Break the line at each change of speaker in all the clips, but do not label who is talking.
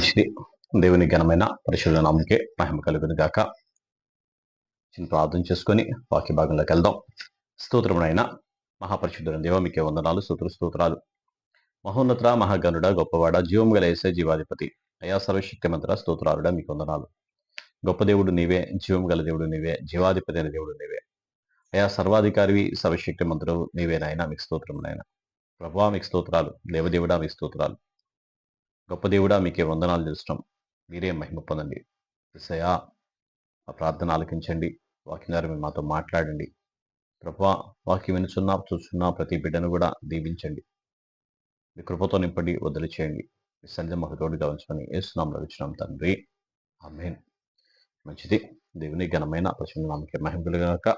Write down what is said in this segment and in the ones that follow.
మంచిది దేవుని ఘనమైన పరిశుభ్ర నామకే మహిమ కలుగును గాక. చిన్న ప్రార్థన చేసుకొని వాక్య భాగంలోకి వెళ్దాం. స్తోత్రమునైనా మహాపరిశుద్ధుల దేవ మీకే వందనాలు స్తోత్ర స్తోత్రాలు. మహోన్నత మహాగనుడ గొప్పవాడ జీవం గల ఏసే జీవాధిపతి అయా సర్వశక్తిమంతుడ స్తోత్రాలుడ మీకు వందనాలు. గొప్ప దేవుడు నీవే జీవం గల దేవుడు నీవే జీవాధిపతి అయిన దేవుడు నీవే. అయా సర్వాధికారివి సర్వశక్తిమంతుడు నీవే నాయన మీకు స్తోత్రమునైనా. ప్రభా మీకు స్తోత్రాలు. దేవదేవుడా మీకు స్తోత్రాలు. గొప్ప దేవుడా మీకే వందనాలు తెలుస్తాం మీరే మహిమ పొందండి. విసయా ఆ ప్రార్థన ఆలకించండి. వాక్యం ద్వారా మీరు మాతో మాట్లాడండి. ప్రభా వాక్యం వినుచున్నా చూస్తున్నా ప్రతి బిడ్డను కూడా దీవించండి. మీ కృపతో నింపండి వదిలి చేయండి మీ సంధ్య మాకు తోడుగా ఉంచుకొని ఏసునాంలో వచ్చినాం తండ్రి. ఆమెన్. మంచిది. దేవుని ఘనమైన ప్రశ్నకి మహిమ కలుగాక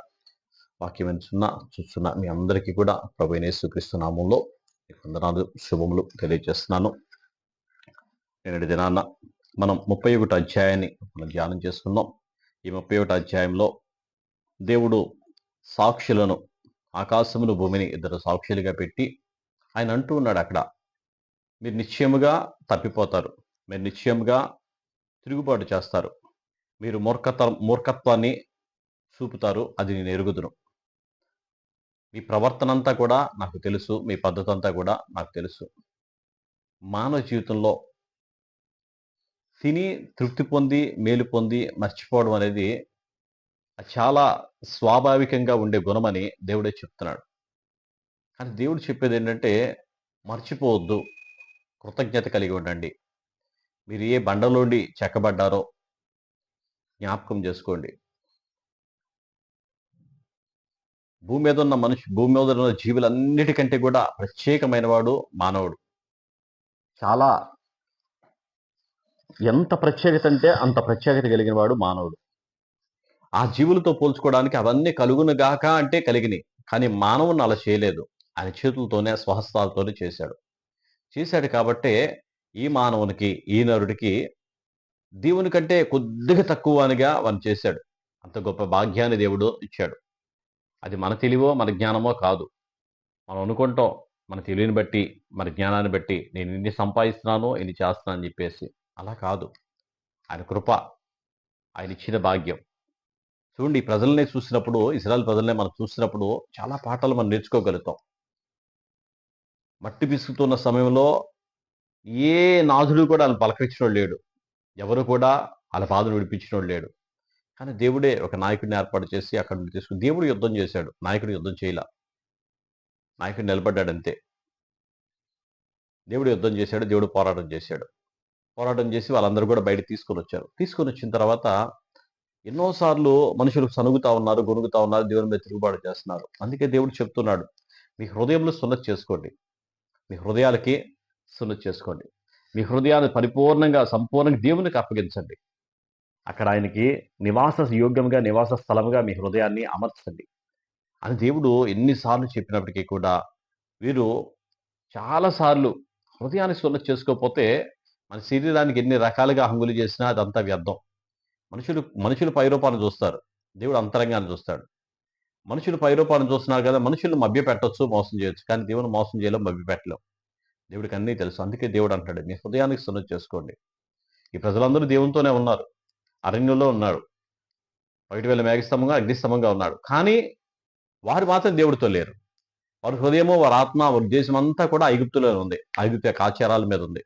వాక్యం వినుచున్నా చూస్తున్నా మీ అందరికీ కూడా ప్రభు యేసుక్రీస్తు నామంలో వందనాలు శుభములు తెలియజేస్తున్నాను. నేటి దినాన్న మనం ముప్పై ఒకటి అధ్యాయాన్ని మనం ధ్యానం చేసుకుందాం. ఈ ముప్పై ఒకటి అధ్యాయంలో దేవుడు సాక్షులను ఆకాశమును భూమిని ఇద్దరు సాక్షులుగా పెట్టి ఆయన అంటూ ఉన్నాడు అక్కడ మీరు నిశ్చయముగా తప్పిపోతారు. మీరు నిశ్చయముగా తిరుగుబాటు చేస్తారు. మీరు మూర్ఖత మూర్ఖత్వాన్ని చూపుతారు. అది నేను ఎరుగుదును. మీ ప్రవర్తన అంతా కూడా నాకు తెలుసు. మీ పద్ధతి అంతా కూడా నాకు తెలుసు. మానవ జీవితంలో తిని తృప్తి పొంది మేలు పొంది మర్చిపోవడం అనేది చాలా స్వాభావికంగా ఉండే గుణమని దేవుడే చెప్తున్నాడు. కానీ దేవుడు చెప్పేది ఏంటంటే మర్చిపోవద్దు. కృతజ్ఞత కలిగి ఉండండి. మీరు ఏ బండలోండి చెక్కబడ్డారో జ్ఞాపకం చేసుకోండి. భూమి మీద ఉన్న మనిషి భూమి మీద ఉన్న జీవులన్నిటికంటే కూడా ప్రత్యేకమైన వాడు మానవుడు. చాలా ఎంత ప్రత్యేకత అంటే అంత ప్రత్యేకత కలిగిన వాడు మానవుడు. ఆ జీవులతో పోల్చుకోవడానికి అవన్నీ కలుగును గాక అంటే కలిగినాయి. కానీ మానవుని అలా చేయలేదు. ఆయన చేతులతోనే స్వహస్తాలతోనే చేశాడు. చేశాడు కాబట్టే ఈ మానవునికి ఈ నరుడికి దేవుని కంటే కొద్దిగా తక్కువ అనిగా వాని చేశాడు. అంత గొప్ప భాగ్యాన్ని దేవుడు ఇచ్చాడు. అది మన తెలివో మన జ్ఞానమో కాదు. మనం అనుకుంటాం మన తెలివిని బట్టి మన జ్ఞానాన్ని బట్టి నేను ఇన్ని సంపాదిస్తున్నాను ఇన్ని చేస్తున్నాను అని చెప్పేసి. అలా కాదు. ఆయన కృప ఆయన ఇచ్చిన భాగ్యం. చూడండి ప్రజల్ని చూసినప్పుడు ఇస్రాయల్ ప్రజల్ని మనం చూసినప్పుడు చాలా పాఠాలు మనం నేర్చుకోగలుగుతాం. మట్టి పిసుకుతున్న సమయంలో ఏ నాథుడు కూడా ఆయన పలకరించినోడు లేడు. ఎవరు కూడా వాళ్ళ బాధను విడిపించినోడు లేడు. కానీ దేవుడే ఒక నాయకుడిని ఏర్పాటు చేసి అక్కడ నుండి తీసుకుని దేవుడు యుద్ధం చేశాడు. నాయకుడు యుద్ధం చేయలా. నాయకుడు నిలబడ్డాడు అంతే దేవుడు యుద్ధం చేశాడు దేవుడు పోరాటం చేశాడు. పోరాటం చేసి వాళ్ళందరూ కూడా బయట తీసుకొని వచ్చారు. తీసుకొని వచ్చిన తర్వాత ఎన్నోసార్లు మనుషులు సనుగుతా ఉన్నారు గొనుగుతా ఉన్నారు దేవుని మీద తిరుగుబాటు చేస్తున్నారు. అందుకే దేవుడు చెప్తున్నాడు మీ హృదయంలో సున్నతి చేసుకోండి. మీ హృదయాలకి సున్నతి చేసుకోండి. మీ హృదయాన్ని పరిపూర్ణంగా సంపూర్ణంగా దేవునికి అప్పగించండి. అక్కడ ఆయనకి నివాస యోగ్యంగా నివాస స్థలంగా మీ హృదయాన్ని అమర్చండి. అని దేవుడు ఎన్నిసార్లు చెప్పినప్పటికీ కూడా వీరు చాలాసార్లు హృదయాన్ని సున్నతి చేసుకోకపోతే మన శరీరానికి ఎన్ని రకాలుగా హంగులు చేసినా అదంతా వ్యర్థం. మనుషులు మనుషులు పైరూపాన్ని చూస్తారు. దేవుడు అంతరంగాన్ని చూస్తాడు. మనుషులు పైరూపాన్ని చూస్తున్నారు కదా మనుషులు మభ్యపెట్టచ్చు మోసం చేయొచ్చు. కానీ దేవుని మోసం చేయలేం మభ్య పెట్టలేం దేవుడికి అన్నీ తెలుసు. అందుకే దేవుడు అంటాడు మీ హృదయానికి సున్నతి చేసుకోండి. ఈ ప్రజలందరూ దేవునితోనే ఉన్నారు. అరణ్యంలో ఉన్నాడు. బయట వేల మేఘస్తంభంగా అగ్నిస్తంభంగా ఉన్నాడు. కానీ వారు మాత్రం దేవుడితో లేరు. వారి హృదయము వారి ఆత్మ వారి దేశం అంతా కూడా ఐగుప్తులో ఉంది. ఐగుప్తు యొక్క ఆచారాల మీద ఉంది.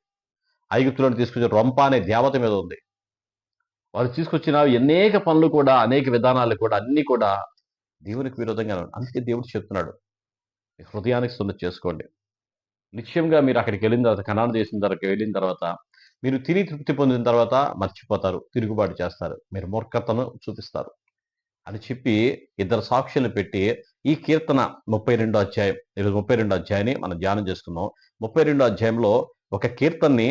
ఐగుప్తులను తీసుకొచ్చిన రొంప అనే దేవత మీద ఉంది. వారు తీసుకొచ్చిన అనేక పనులు కూడా అనేక విధానాలు కూడా అన్నీ కూడా దేవునికి విరోధంగా అందుకే దేవుడు చెప్తున్నాడు హృదయానికి సున్న చేసుకోండి. నిశ్చయంగా మీరు అక్కడికి వెళ్ళిన తర్వాత కణాలు చేసిన తర్వాత వెళ్ళిన తర్వాత మీరు తిని తృప్తి పొందిన తర్వాత మర్చిపోతారు తిరుగుబాటు చేస్తారు మీరు మూర్ఖతను చూపిస్తారు అని చెప్పి ఇద్దరు సాక్షులు పెట్టి ఈ కీర్తన ముప్పై రెండో అధ్యాయం ఈరోజు ముప్పై రెండో అధ్యాయాన్ని మనం ధ్యానం చేసుకున్నాం. ముప్పై రెండో అధ్యాయంలో ఒక కీర్తన్ని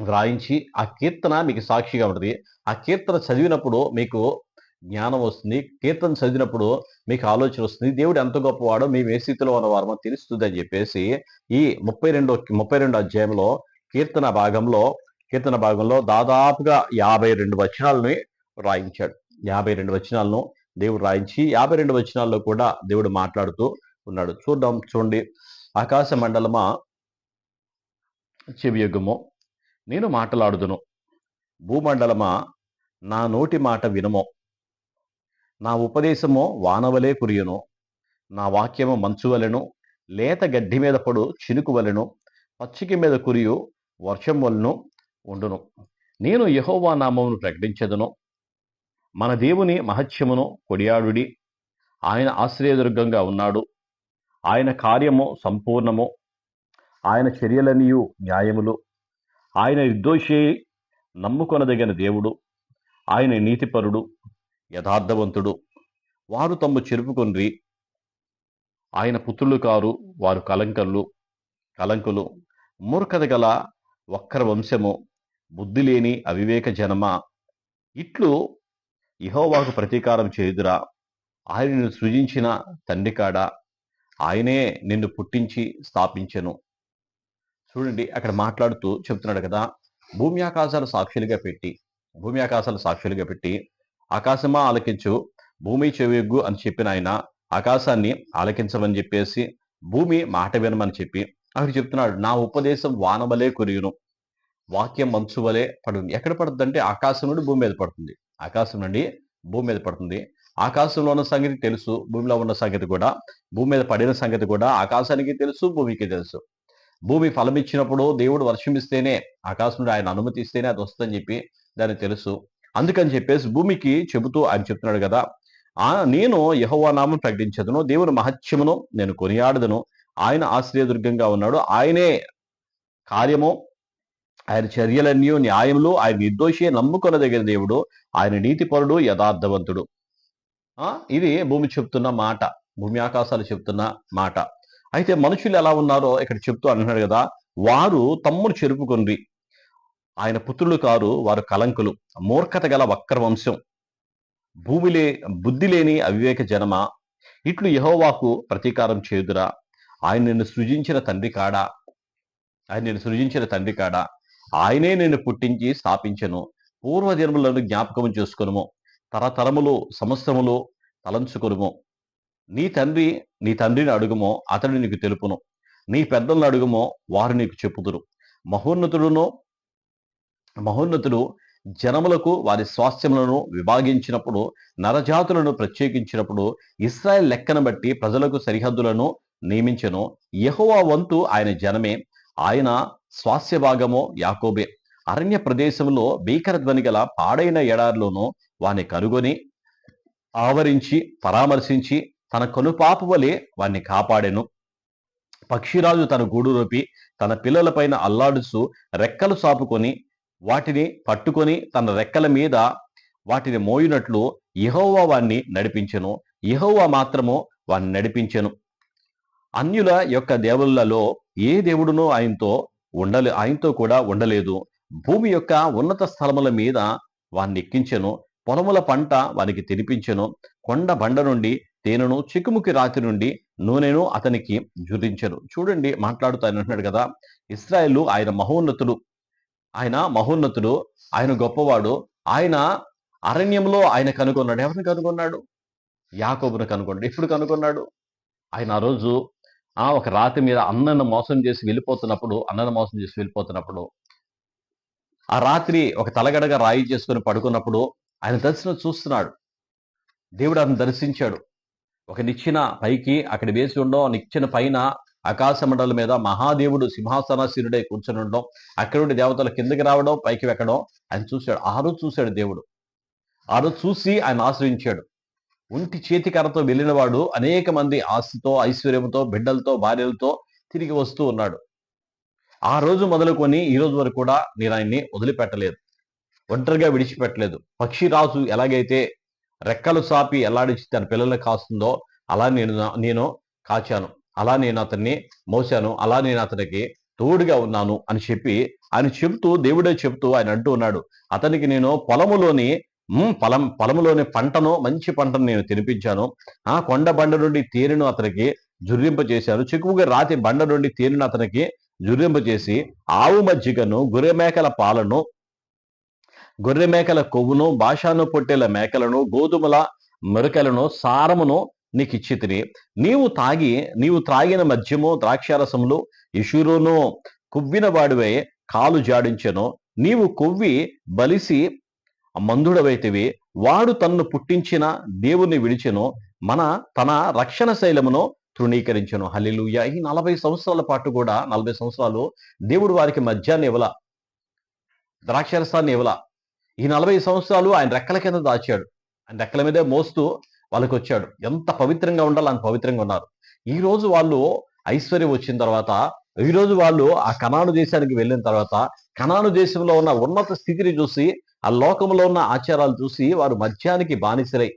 వ్రాయించి ఆ కీర్తన మీకు సాక్షిగా ఉంటుంది. ఆ కీర్తన చదివినప్పుడు మీకు జ్ఞానం వస్తుంది. కీర్తన చదివినప్పుడు మీకు ఆలోచన వస్తుంది. దేవుడు ఎంత గొప్పవాడో మేము ఏ స్థితిలో ఉన్నవారమో తెలుస్తుంది అని చెప్పేసి ఈ ముప్పై రెండో ముప్పై రెండో అధ్యాయంలో కీర్తన భాగంలో కీర్తన భాగంలో దాదాపుగా యాభై రెండు వచనాలని రాయించాడు. యాభై రెండు వచనాలను దేవుడు రాయించి యాభై రెండు వచనాల్లో కూడా దేవుడు మాట్లాడుతూ ఉన్నాడు. చూద్దాం చూడండి. ఆకాశ మండలమా? చెవియొగ్గుము. నేను మాటలాడుదును. భూమండలమా నా నోటి మాట వినుమో. నా ఉపదేశము వానవలే కురియును. నా వాక్యము మంచు వలెను లేత గడ్డి మీద పడు చినుకు వలెను పచ్చిక మీద కురియు వర్షం వలను ఉండును. నేను యహోవా నామమును ప్రకటించదును. మన దేవుని మహత్యమును కొడియాడుడి. ఆయన ఆశ్రయదుర్గంగా ఉన్నాడు. ఆయన కార్యము సంపూర్ణము. ఆయన చర్యలనియు న్యాయములు. ఆయన నిర్దోషి నమ్ముకొనదగిన దేవుడు ఆయన నీతిపరుడు యథార్థవంతుడు. వారు తమ్ము చెరుపుకొండ్రి ఆయన పుత్రులు కారు వారు కలంకలు కలంకులు. మూర్ఖత గల వక్ర వంశము బుద్ధి లేని అవివేక జనమ. ఇట్లు ఇహోవాకు ప్రతీకారం చేయుదురా. ఆయనను సృజించిన తండ్రికాడ ఆయనే నిన్ను పుట్టించి స్థాపించెను. చూడండి అక్కడ మాట్లాడుతూ చెప్తున్నాడు కదా భూమి ఆకాశాలు సాక్షులుగా పెట్టి భూమి ఆకాశాలు సాక్షులుగా పెట్టి ఆకాశమా ఆలకించు భూమి చెవియొగ్గు అని చెప్పిన ఆయన ఆకాశాన్ని ఆలకించమని చెప్పేసి భూమి మాట వినమని చెప్పి అక్కడ చెప్తున్నాడు నా ఉపదేశం వానవలే కురియును వాక్యం మంచు వలె పడుతుంది ఎక్కడ పడుతుంది అంటే ఆకాశం నుండి భూమి మీద పడుతుంది. ఆకాశం నుండి భూమి మీద పడుతుంది. ఆకాశంలో ఉన్న సంగతి తెలుసు భూమిలో ఉన్న సంగతి కూడా భూమి మీద పడిన సంగతి కూడా ఆకాశానికి తెలుసు భూమికి తెలుసు. భూమి ఫలమిచ్చినప్పుడు దేవుడు వర్షమిస్తేనే ఆకాశంలో ఆయన అనుమతిస్తేనే అది వస్తుందని చెప్పి దానికి తెలుసు. అందుకని చెప్పేసి భూమికి చెబుతూ ఆయన చెప్తున్నాడు కదా ఆ నేను యహోవానామం ప్రకటించదును దేవుని మహత్యమును నేను కొనియాడదును ఆయన ఆశ్రయదుర్గంగా ఉన్నాడు ఆయనే కార్యము ఆయన చర్యలన్నీ న్యాయములు ఆయన నిర్దోషి నమ్ముకొనదగిన దేవుడు ఆయన నీతిపరుడు యథార్థవంతుడు. ఆ? ఇది భూమి చెప్తున్న మాట భూమి ఆకాశాలు చెప్తున్న మాట. అయితే మనుషులు ఎలా ఉన్నారో ఇక్కడ చెప్తూ అంటున్నాడు కదా వారు తమ్ముడు చెరుపుకొండ్రి. ఆయన పుత్రులు కారు వారు కలంకులు మూర్ఖత గల వక్రవంశం. భూమిలే బుద్ధి లేని అవివేక జనమ. ఇట్లు యహోవాకు ప్రతీకారం చేదురా ఆయన నిన్ను సృజించిన తండ్రి కాడా? ఆయన నిన్ను సృజించిన తండ్రి కాడా? ఆయనే నిన్ను పుట్టించి స్థాపించను. పూర్వజన్మలను జ్ఞాపకం చేసుకునుము. తరతరములు సంవత్సరములు తలంచుకొనుము. నీ తండ్రి నీ తండ్రిని అడుగుమో అతడు నీకు తెలుపును. నీ పెద్దలను అడుగుమో వారు నీకు చెప్పుదురు. మహోన్నతుడును మహోన్నతుడు జనములకు వారి స్వాస్థ్యములను విభాగించినప్పుడు నరజాతులను ప్రత్యేకించినప్పుడు ఇస్రాయల్ లెక్కను బట్టి ప్రజలకు సరిహద్దులను నియమించెను. యహోవా వంతు ఆయన జనమే ఆయన స్వాస్థ్య భాగము యాకోబే. అరణ్య ప్రదేశంలో భీకర ధ్వని గల పాడైన ఎడారిలోనూ వాని కనుగొని ఆవరించి పరామర్శించి తన కనుపాపు వలె వాణ్ణి కాపాడెను. పక్షిరాజు తన గూడు రూపి తన పిల్లలపైన అల్లాడుచు రెక్కలు సాపుకొని వాటిని పట్టుకొని తన రెక్కల మీద వాటిని మోయినట్లు ఇహోవా వాణ్ణి నడిపించెను. ఇహోవా మాత్రము వాణ్ణి నడిపించెను. అన్యుల యొక్క దేవుళ్ళలో ఏ దేవుడునో ఆయనతో ఉండలే ఆయనతో కూడా ఉండలేదు. భూమి యొక్క ఉన్నత స్థలముల మీద వాణ్ణి ఎక్కించెను. పొలముల పంట వానికి తినిపించెను. కొండ బండ నుండి తేనెను చిక్కుముకి రాతి నుండి నూనెను అతనికి జురించెను. చూడండి మాట్లాడుతూ ఆయన అంటున్నాడు కదా ఇస్రాయేల్ ఆయన మహోన్నతుడు. ఆయన మహోన్నతుడు ఆయన గొప్పవాడు. ఆయన అరణ్యంలో ఆయన కనుగొన్నాడు. ఎవరిని కనుగొన్నాడు? యాకోబును కనుగొన్నాడు. ఎప్పుడు కనుగొన్నాడు? ఆయన ఆ రోజు ఆ ఒక రాతి మీద అన్నను మోసం చేసి వెళ్ళిపోతున్నప్పుడు అన్నను మోసం చేసి వెళ్ళిపోతున్నప్పుడు ఆ రాత్రి ఒక తలగడగా రాయి చేసుకుని పడుకున్నప్పుడు ఆయన దర్శనం చూస్తున్నాడు. దేవుడు అతను దర్శించాడు. ఒక నిచ్చిన పైకి అక్కడ వేసి ఉండడం నిచ్చిన పైన ఆకాశ మండలం మీద మహాదేవుడు సింహాసనాసీనుడై కూర్చొని ఉండడం అక్కడ దేవతల దేవతలు కిందకి రావడం పైకి వెక్కడం ఆయన చూశాడు. ఆ రోజు చూశాడు దేవుడు. ఆ రోజు చూసి ఆయన ఆశ్రయించాడు. ఒంటి చేతి కర్రతో వెళ్ళినవాడు అనేక మంది ఆస్తితో ఐశ్వర్యంతో బిడ్డలతో భార్యలతో తిరిగి వస్తూ ఉన్నాడు. ఆ రోజు మొదలుకొని ఈ రోజు వరకు కూడా నేను ఆయన్ని వదిలిపెట్టలేదు. ఒంటరిగా విడిచిపెట్టలేదు. పక్షిరాజు ఎలాగైతే రెక్కలు సాపి ఎలాడిచి తన పిల్లల్ని కాస్తుందో అలా నేను నేను కాచాను. అలా నేను అతన్ని మోసాను అలా నేను అతనికి తోడుగా ఉన్నాను అని చెప్పి ఆయన చెబుతూ దేవుడే చెబుతూ ఆయన అంటూ ఉన్నాడు. అతనికి నేను పొలములోని పొలం పొలములోని పంటను మంచి పంటను నేను తినిపించాను. ఆ కొండ బండ నుండి తేనెను అతనికి జుర్రింప చేశాను. చిక్కుగా రాతి బండ నుండి తేనెను అతనికి జుర్రింప చేసి ఆవు మజ్జిగను గొర్రె మేకల పాలను గొర్రె మేకల కొవ్వును భాషాను పొట్టేల మేకలను గోధుమల మెరకలను సారమును నీకు ఇచ్చి తిని నీవు తాగి నీవు త్రాగిన మద్యము ద్రాక్షారసములు ఇషురును కువ్విన వాడివై కాలు జాడించెను. నీవు కొవ్వి బలిసి మందుడవైతివి. వాడు తన్ను పుట్టించిన దేవుని విడిచెను. మన తన రక్షణ శైలమును తృణీకరించను. హలిలుయ ఈ నలభై సంవత్సరాల పాటు కూడా నలభై సంవత్సరాలు దేవుడు వారికి మధ్యాన్ని ఇవ్వల ద్రాక్షరసాన్ని ఇవ్వల. ఈ నలభై సంవత్సరాలు ఆయన రెక్కల కింద దాచాడు. ఆయన రెక్కల మీదే మోస్తూ వాళ్ళకి వచ్చాడు ఎంత పవిత్రంగా ఉండాలో అంత పవిత్రంగా ఉన్నారు. ఈ రోజు వాళ్ళు ఐశ్వర్యం వచ్చిన తర్వాత ఈ రోజు వాళ్ళు ఆ కణాను దేశానికి వెళ్ళిన తర్వాత కణాను దేశంలో ఉన్న ఉన్నత స్థితిని చూసి ఆ లోకంలో ఉన్న ఆచారాలు చూసి వారు మద్యానికి బానిసలై.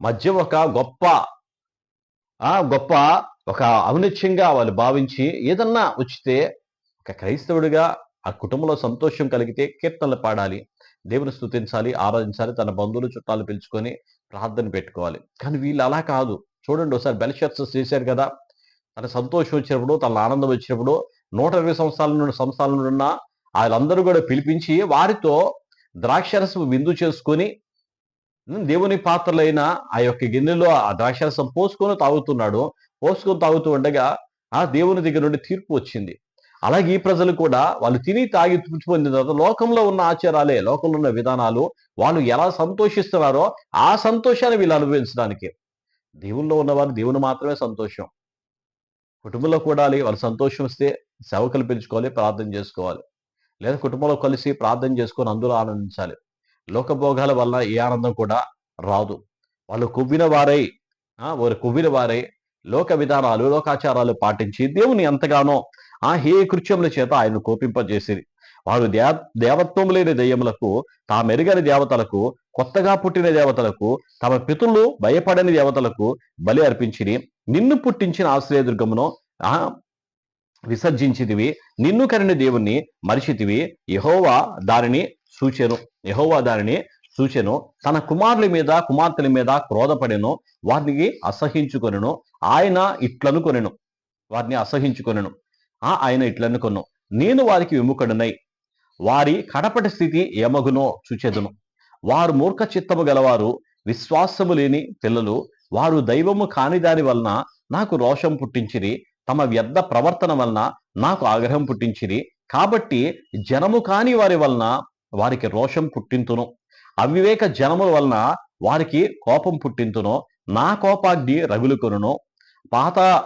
మద్యం ఒక గొప్ప ఆ గొప్ప ఒక అవినిత్యంగా వాళ్ళు భావించి ఏదన్నా వచ్చితే ఒక క్రైస్తవుడిగా ఆ కుటుంబంలో సంతోషం కలిగితే కీర్తనలు పాడాలి. దేవుని స్థుతించాలి ఆరాధించాలి తన బంధువులు చుట్టాలు పిలుచుకొని ప్రార్థన పెట్టుకోవాలి. కానీ వీళ్ళు అలా కాదు. చూడండి ఒకసారి బెల్షర్స్ చేశారు కదా తన సంతోషం వచ్చినప్పుడు తన ఆనందం వచ్చినప్పుడు నూట ఇరవై సంవత్సరాల నుండి సంవత్సరాల నుండి ఉన్న వాళ్ళందరూ కూడా పిలిపించి వారితో ద్రాక్షరసం విందు చేసుకొని దేవుని పాత్రలైన ఆ యొక్క గిన్నెలో ఆ ద్రాక్షరసం పోసుకొని తాగుతున్నాడు. పోసుకొని తాగుతూ ఉండగా ఆ దేవుని దగ్గర నుండి తీర్పు వచ్చింది. అలాగే ఈ ప్రజలు కూడా వాళ్ళు తిని తాగి తృప్తి పొందిన తర్వాత లోకంలో ఉన్న ఆచారాలే లోకంలో ఉన్న విధానాలు వాళ్ళు ఎలా సంతోషిస్తున్నారో ఆ సంతోషాన్ని వీళ్ళు అనుభవించడానికి. దేవుల్లో ఉన్నవారు దేవుని మాత్రమే సంతోషం. కుటుంబంలో కూడా వాళ్ళు సంతోషం వస్తే సేవకులు పిలుచుకోవాలి ప్రార్థన చేసుకోవాలి. లేదా కుటుంబంలో కలిసి ప్రార్థన చేసుకొని అందులో ఆనందించాలి. లోకభోగాల వల్ల ఏ ఆనందం కూడా రాదు. వాళ్ళు కొవ్విన వారై ఆ, వారు కొవ్విన వారై లోక విధానాలు లోకాచారాలు పాటించి దేవుని ఎంతగానో ఆ హే కృత్యముల చేత ఆయన కోపింపజేసిరి. వారు దే దేవత్వం లేని దెయ్యములకు తామెరుగని దేవతలకు కొత్తగా పుట్టిన దేవతలకు తమ పితులు భయపడని దేవతలకు బలి అర్పించిరి. నిన్ను పుట్టించిన ఆశ్రయదుర్గమును ఆ విసర్జించితివి. నిన్ను కరిని దేవుణ్ణి మరిచితివి. యహోవా దానిని సూచెను. యహోవా దానిని సూచెను. తన కుమారుల మీద కుమార్తెల మీద క్రోధపడెను. వారిని అసహించుకొనెను. ఆయన ఇట్లనుకొనెను వారిని అసహించుకొనెను. ఆ ఆయన ఇట్లనుకొను నేను వారికి విముఖుడనై వారి కడపటి స్థితి ఏమగునో చూచెదును. వారు మూర్ఖ చిత్తము గలవారు విశ్వాసము లేని పిల్లలు వారు దైవము కాని దాని వలన నాకు రోషం పుట్టించిరి తమ వ్యర్థ ప్రవర్తన వలన నాకు ఆగ్రహం పుట్టించిరి కాబట్టి జనము కాని వారి వలన వారికి రోషం పుట్టింతును. అవివేక జనముల వలన వారికి కోపం పుట్టింతును. నా కోపాగ్ని రగులుకొనును. పాత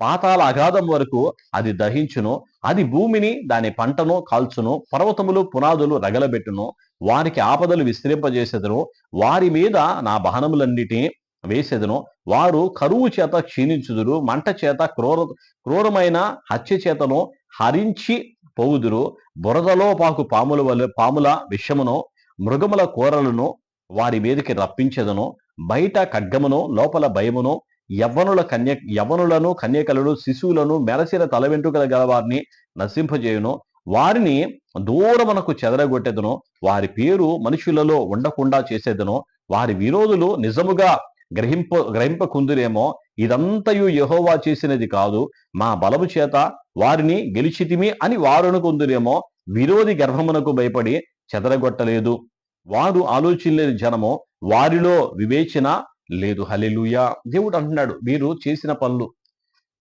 పాతాల అగాధం వరకు అది దహించును. అది భూమిని దాని పంటను కాల్చును. పర్వతములు పునాదులు రగలబెట్టును. వారికి ఆపదలు విస్తరింపజేసేదను. వారి మీద నా బహనములన్నిటినీ వేసేదను. వారు కరువు చేత క్షీణించుదురు. మంట చేత క్రూర క్రూరమైన హత్య చేతను హరించి పోవుదురు. బురదలో పాకు పాముల వలె పాముల విషమును మృగముల కూరలను వారి మీదకి రప్పించెదను. బయట ఖడ్గమును లోపల భయమును యవ్వనుల కన్య యవ్వనులను కన్యకలను శిశువులను మెరసిన తల వెంట్రుకల గల వారిని నశింపజేయును. వారిని దూరమునకు చెదరగొట్టెదను. వారి పేరు మనుషులలో ఉండకుండా చేసేదను. వారి విరోధులు నిజముగా గ్రహింప గ్రహింపకుందురేమో. ఇదంతయు యహోవా చేసినది కాదు. మా బలము చేత వారిని గెలిచితిమి అని వారునుకుందురేమో. విరోధి గర్భమునకు భయపడి చెదరగొట్టలేదు. వారు ఆలోచించలేని జనము. వారిలో వివేచన లేదు. హలెలుయా దేవుడు అంటున్నాడు మీరు చేసిన పనులు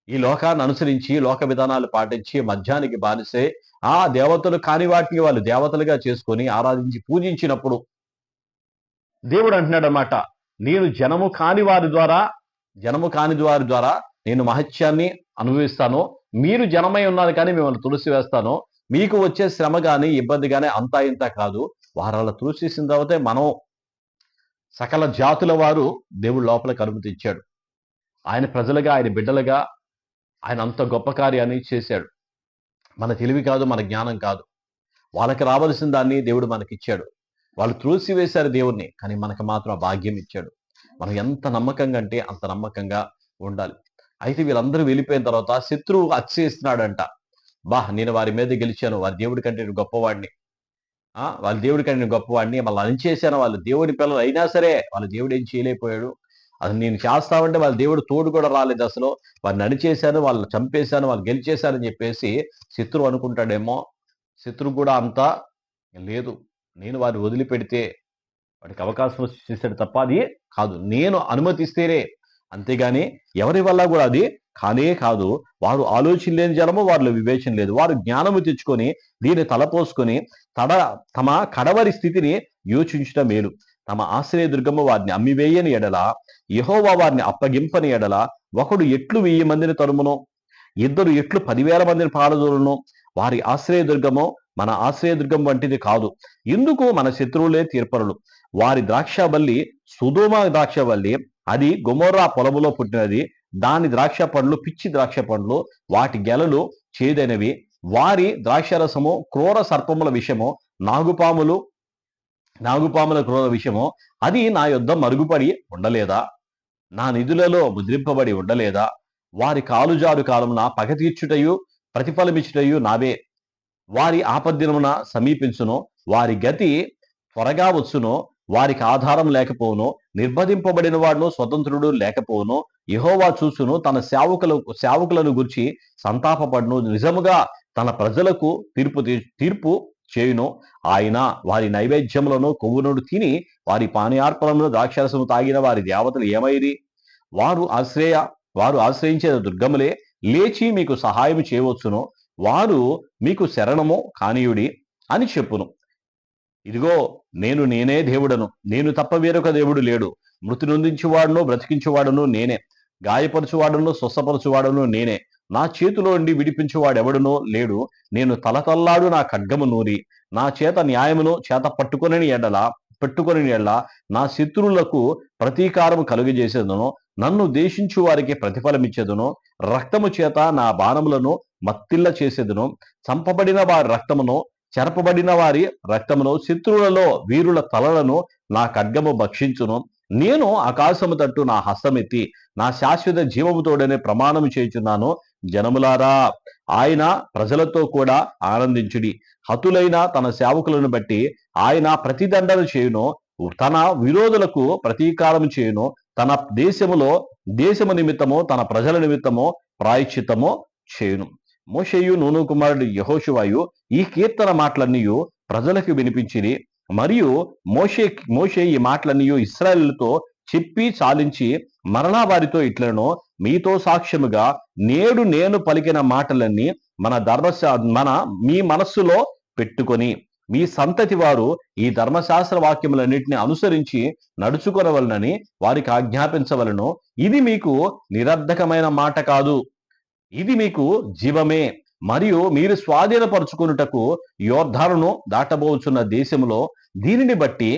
ఈ లోకాన్ని అనుసరించి లోక విధానాలు పాటించి మధ్యానికి బానిసే ఆ దేవతలు కాని వాటిని వాళ్ళు దేవతలుగా చేసుకొని ఆరాధించి పూజించినప్పుడు దేవుడు అంటున్నాడు అన్నమాట నేను జనము కాని వారి ద్వారా జనము కాని వారి ద్వారా నేను మహత్యాన్ని అనుభవిస్తాను. మీరు జనమై ఉన్నారు కానీ మిమ్మల్ని తులసి వేస్తాను మీకు వచ్చే శ్రమ కానీ ఇబ్బంది కానీ అంతా ఇంత కాదు. వారాల తులసిసిన తర్వాతే మనం సకల జాతుల వారు దేవుడు లోపలికి అనుమతి ఇచ్చాడు ఆయన ప్రజలుగా ఆయన బిడ్డలుగా ఆయన అంత గొప్ప కార్యాన్ని చేశాడు. మన తెలివి కాదు మన జ్ఞానం కాదు. వాళ్ళకి రావలసిన దాన్ని దేవుడు మనకి ఇచ్చాడు వాళ్ళు త్రోసి వేశారు దేవుణ్ణి కానీ మనకు మాత్రం ఆ భాగ్యం ఇచ్చాడు. మనం ఎంత నమ్మకంగా అంటే అంత నమ్మకంగా ఉండాలి. అయితే వీళ్ళందరూ వెళ్ళిపోయిన తర్వాత శత్రువు అచ్చేస్తున్నాడంట. బా నేను వారి మీద గెలిచాను. వారి దేవుడి కంటే నేను గొప్పవాడిని. వాళ్ళ దేవుడికి నేను గొప్పవాడిని మళ్ళీ అణిచేశాను వాళ్ళు దేవుడి పిల్లలు అయినా సరే వాళ్ళ దేవుడు ఏం చేయలేకపోయాడు. అసలు నేను చేస్తామంటే వాళ్ళ దేవుడు తోడు కూడా రాలేదు అసలు. వారిని అణిచేశాను వాళ్ళు చంపేశాను వాళ్ళు గెలిచేశారని చెప్పేసి శత్రువు అనుకుంటాడేమో. శత్రువు కూడా అంతా లేదు నేను వారిని వదిలిపెడితే వాడికి అవకాశం చేశాడు తప్ప అది కాదు. నేను అనుమతిస్తేనే అంతేగాని ఎవరి వల్ల కూడా అది కానే కాదు వారు ఆలోచన లేని జనము వారిలో వివేచన లేదు. వారు జ్ఞానము తెచ్చుకొని దీన్ని తలపోసుకొని తడ తమ కడవరి స్థితిని యోచించడం మేలు. తమ ఆశ్రయ దుర్గము వారిని అమ్మివేయని ఎడల యహోవా వారిని అప్పగింపని ఎడల ఒకడు ఎట్లు వెయ్యి మందిని తరుమును? ఇద్దరు ఎట్లు పదివేల మందిని పారదోలును? వారి ఆశ్రయ దుర్గమో మన ఆశ్రయ దుర్గం వంటిది కాదు. ఎందుకు మన శత్రువులే తీర్పరులు. వారి ద్రాక్షవల్లి సుధోమ ద్రాక్షవల్లి అది గుమోర్రా పొలములో పుట్టినది. దాని ద్రాక్ష పండ్లు పిచ్చి ద్రాక్ష పండ్లు వాటి గెలలు చేదైనవి. వారి ద్రాక్షరసము క్రూర సర్పముల విషయము నాగుపాములు నాగుపాముల క్రూర విషయము అది నా యొద్ద మరుగుపడి ఉండలేదా? నా నిధులలో ముద్రింపబడి ఉండలేదా? వారి కాలుజారు కాలమున పగ తీర్చుటయు ప్రతిఫలమిచ్చుటయు నావే. వారి ఆపద్దినమున సమీపించును వారి గతి త్వరగా వచ్చును వారికి ఆధారం లేకపోవును నిర్బంధింపబడిన వాడును స్వతంత్రుడు లేకపోవును యహోవా చూసును తన సేవకుల సేవకులను గురించి సంతాపపడును నిజముగా తన ప్రజలకు తీర్పు తీర్పు చేయును. ఆయన వారి నైవేద్యములను కొవ్వునుడు తిని వారి పానీయార్పణములు ద్రాక్షరసము తాగిన వారి దేవతలు ఏమైరి వారు ఆశ్రయ వారు ఆశ్రయించే దుర్గములే లేచి మీకు సహాయం చేయవచ్చును. వారు మీకు శరణము కానీయుడి అని చెప్పును. ఇదిగో నేను నేనే దేవుడను. నేను తప్ప వేరొక దేవుడు లేడు. మృతి నొందించువాడును బ్రతికించువాడును నేనే. గాయపరచువాడును స్వస్థపరచువాడును నేనే. నా చేతిలో నుండి విడిపించువాడెవడునో లేడు. నేను తలతల్లాడు నా ఖడ్గము నూరి. నా చేత న్యాయమును చేత పట్టుకొనని ఎడల పెట్టుకొని ఎడల నా శత్రువులకు ప్రతీకారము కలుగజేసేదను. నన్ను దేశించు వారికి ప్రతిఫలమిచ్చేదను. రక్తము చేత నా బాణములను మత్తిల్ల చేసేదను చంపబడిన వారి రక్తమును చెరపబడిన వారి రక్తమును శత్రువులలో వీరుల తలలను నా ఖడ్గము భక్షించును. నేను ఆకాశము తట్టు నా హస్తమెత్తి నా శాశ్వత జీవముతోడనే ప్రమాణము చేయుచున్నాను. జనములారా ఆయన ప్రజలతో కూడా ఆనందించుడి. హతులైన తన సేవకులను బట్టి ఆయన ప్రతిదండన చేయును. తన విరోధులకు ప్రతీకారం చేయును. తన దేశములో దేశము నిమిత్తము తన ప్రజల నిమిత్తము ప్రాయశ్చిత్తము చేయును. మోషేయు నూను కుమారుడు యహోషువాయు ఈ కీర్తన మాటలన్నీయు ప్రజలకు వినిపించిరి. మరియు మోషే మోషే ఈ మాటలన్నీ ఇస్రాయల్తో చెప్పి చాలించి మరలా వారితో ఇట్లను మీతో సాక్ష్యముగా నేడు నేను పలికిన మాటలన్నీ మన ధర్మశా మన మీ మనస్సులో పెట్టుకొని మీ సంతతి వారు ఈ ధర్మశాస్త్ర వాక్యములన్నింటినీ అనుసరించి నడుచుకొనవలనని వారికి ఆజ్ఞాపించవలను. ఇది మీకు నిరర్ధకమైన మాట కాదు. ఇది మీకు జీవమే. మరియు మీరు స్వాధీనపరుచుకున్నటకు యోర్ధారును దాటబోచున్న దేశంలో దీనిని బట్టి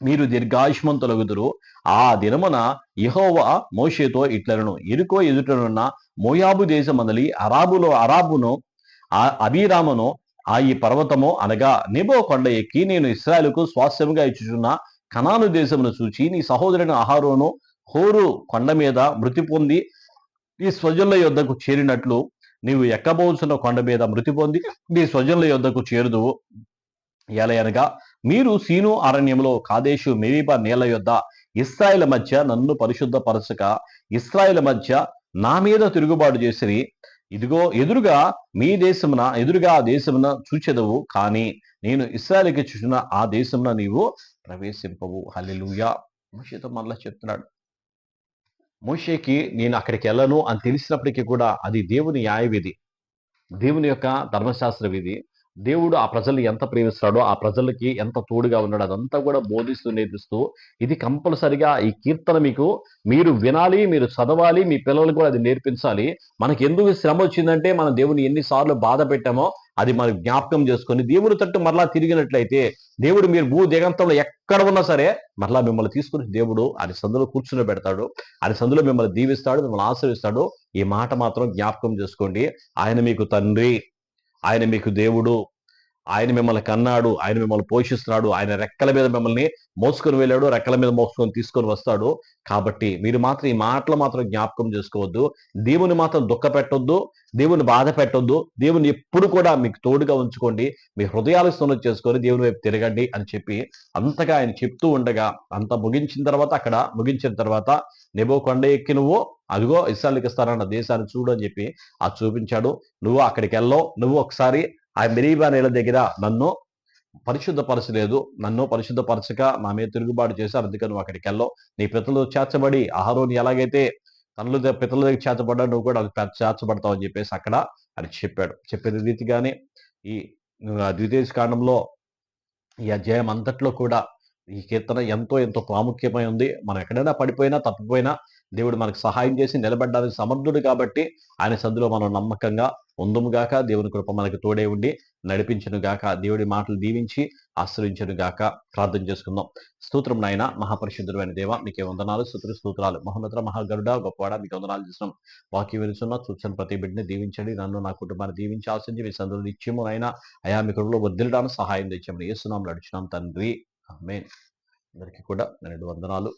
మీరు దీర్ఘాయుష్మంతులగుదురు ఆ దినమున యెహోవా మోషేతో ఇట్లను ఇరుకో ఎదుటనున్న మోయాబు దేశమందలి అరాబులో అరాబును ఆ ఆ ఈ పర్వతము అనగా నిబో కొండ ఎక్కి నేను ఇస్రాయలుకు స్వాస్థ్యముగా ఇచ్చుచున్న కనాను దేశమును చూచి నీ సహోదరుని అహారోను హోరు కొండ మీద మృతి పొంది నీ స్వజనుల యొద్దకు చేరినట్లు నీవు ఎక్కబోచున్న కొండ మీద మృతి పొంది నీ స్వజనుల యొద్దకు చేరుదువు ఎలయనగా మీరు సీను అరణ్యంలో కాదేశు మెరీబా నీళ్ళ యొద్ద ఇస్రాయిల్ మధ్య నన్ను పరిశుద్ధపరచక ఇస్రాయిల్ మధ్య నా మీద తిరుగుబాటు చేసిరి. ఇదిగో ఎదురుగా మీ దేశమున ఎదురుగా ఆ దేశమున చూచెదవు కానీ నేను ఇస్రాయల్కి చూసిన ఆ దేశమున నీవు ప్రవేశింపవు. హల్లెలూయా. మోషేతో మళ్ళా చెప్తున్నాడు. మోషేకి నేను అక్కడికి వెళ్ళను అని తెలిసినప్పటికీ కూడా అది దేవుని న్యాయ విధి దేవుని యొక్క ధర్మశాస్త్ర విధి దేవుడు ఆ ప్రజల్ని ఎంత ప్రేమిస్తాడో ఆ ప్రజలకి ఎంత తోడుగా ఉన్నాడో అదంతా కూడా బోధిస్తూ నేర్పిస్తూ ఇది కంపల్సరిగా ఈ కీర్తన మీకు మీరు వినాలి మీరు చదవాలి మీ పిల్లలకు కూడా అది నేర్పించాలి. మనకి ఎందుకు శ్రమ వచ్చిందంటే మన దేవుని ఎన్నిసార్లు బాధ పెట్టామో అది మనం జ్ఞాపకం చేసుకొని దేవుని తట్టు మరలా తిరిగినట్లయితే దేవుడు మీరు భూ దిగంతంలో ఎక్కడ ఉన్నా సరే మరలా మిమ్మల్ని తీసుకుని దేవుడు అది సందులో కూర్చుని పెడతాడు. అది సందులో మిమ్మల్ని దీవిస్తాడు మిమ్మల్ని ఆశ్రయిస్తాడు. ఈ మాట మాత్రం జ్ఞాపకం చేసుకోండి. ఆయన మీకు తండ్రి. ఆయన మీకు దేవుడు ఆయన మిమ్మల్ని కన్నాడు ఆయన మిమ్మల్ని పోషిస్తున్నాడు ఆయన రెక్కల మీద మిమ్మల్ని మోసుకొని వెళ్ళాడు రెక్కల మీద మోసుకొని తీసుకొని వస్తాడు. కాబట్టి మీరు మాత్రం ఈ మాటలు మాత్రం జ్ఞాపకం చేసుకోవద్దు. దేవుని మాత్రం దుఃఖ పెట్టొద్దు దేవుని బాధ పెట్టొద్దు దేవుని ఎప్పుడు కూడా మీకు తోడుగా ఉంచుకోండి మీ హృదయాలు సున్న చేసుకొని దేవుని వైపు తిరగండి అని చెప్పి అంతగా ఆయన చెప్తూ ఉండగా అంత ముగించిన తర్వాత అక్కడ ముగించిన తర్వాత నెబో కొండ ఎక్కి నువ్వు అదిగో ఇస్రాయల్కి ఇస్తానన్న దేశాన్ని చూడు అని చెప్పి ఆ చూపించాడు. నువ్వు అక్కడికి వెళ్ళవు నువ్వు ఒకసారి ఆ మెరీబా నీళ్ళ దగ్గర నన్ను పరిశుద్ధపరచలేదు. నన్ను పరిశుద్ధపరచక నా మీద తిరుగుబాటు చేశారు. అందుకని నువ్వు అక్కడికి వెళ్ళవు. నీ పితలు చేర్చబడి ఆహారం ఎలాగైతే తనలు పితల దగ్గర చేర్చబడ్డా నువ్వు కూడా అది చేర్చబడతావు అని చెప్పేసి అక్కడ అని చెప్పాడు. చెప్పిన రీతిగానే ఈ ద్వితీయ కాండంలో ఈ అధ్యాయం అంతట్లో కూడా ఈ కీర్తన ఎంతో ఎంతో ప్రాముఖ్యమై ఉంది. మనం ఎక్కడైనా పడిపోయినా తప్పిపోయినా దేవుడు మనకు సహాయం చేసి నిలబడ్డానికి సమర్థుడు కాబట్టి ఆయన సందులో మనం నమ్మకంగా ఉందుము గాక దేవుని కృప మనకు తోడే ఉండి నడిపించను గాక దేవుడి మాటలు దీవించి ఆశ్రయించనుగాక ప్రార్థన చేసుకుందాం. స్తోత్రం నాయన మహాపరిశుద్ధుడైన దేవ మీకే వందనాలు స్తోత్ర స్తోత్రాలు. మహోన్నత మహాగరుడ గొప్పవాడ మీకు వందనాలు చేసినాం వాక్యం వినుచున్న చూసిన ప్రతి బిడ్డని దీవించండి. నన్ను నా కుటుంబాన్ని దీవించి ఆశించి మీ సందులు నిత్యము నాయన అయా మీ కృపలో వదిలడానికి సహాయం తెచ్చామని ఏసునాం నడిచినాం తండ్రి. ఆమేన్. అందరికీ కూడా రెండు వందనాలు.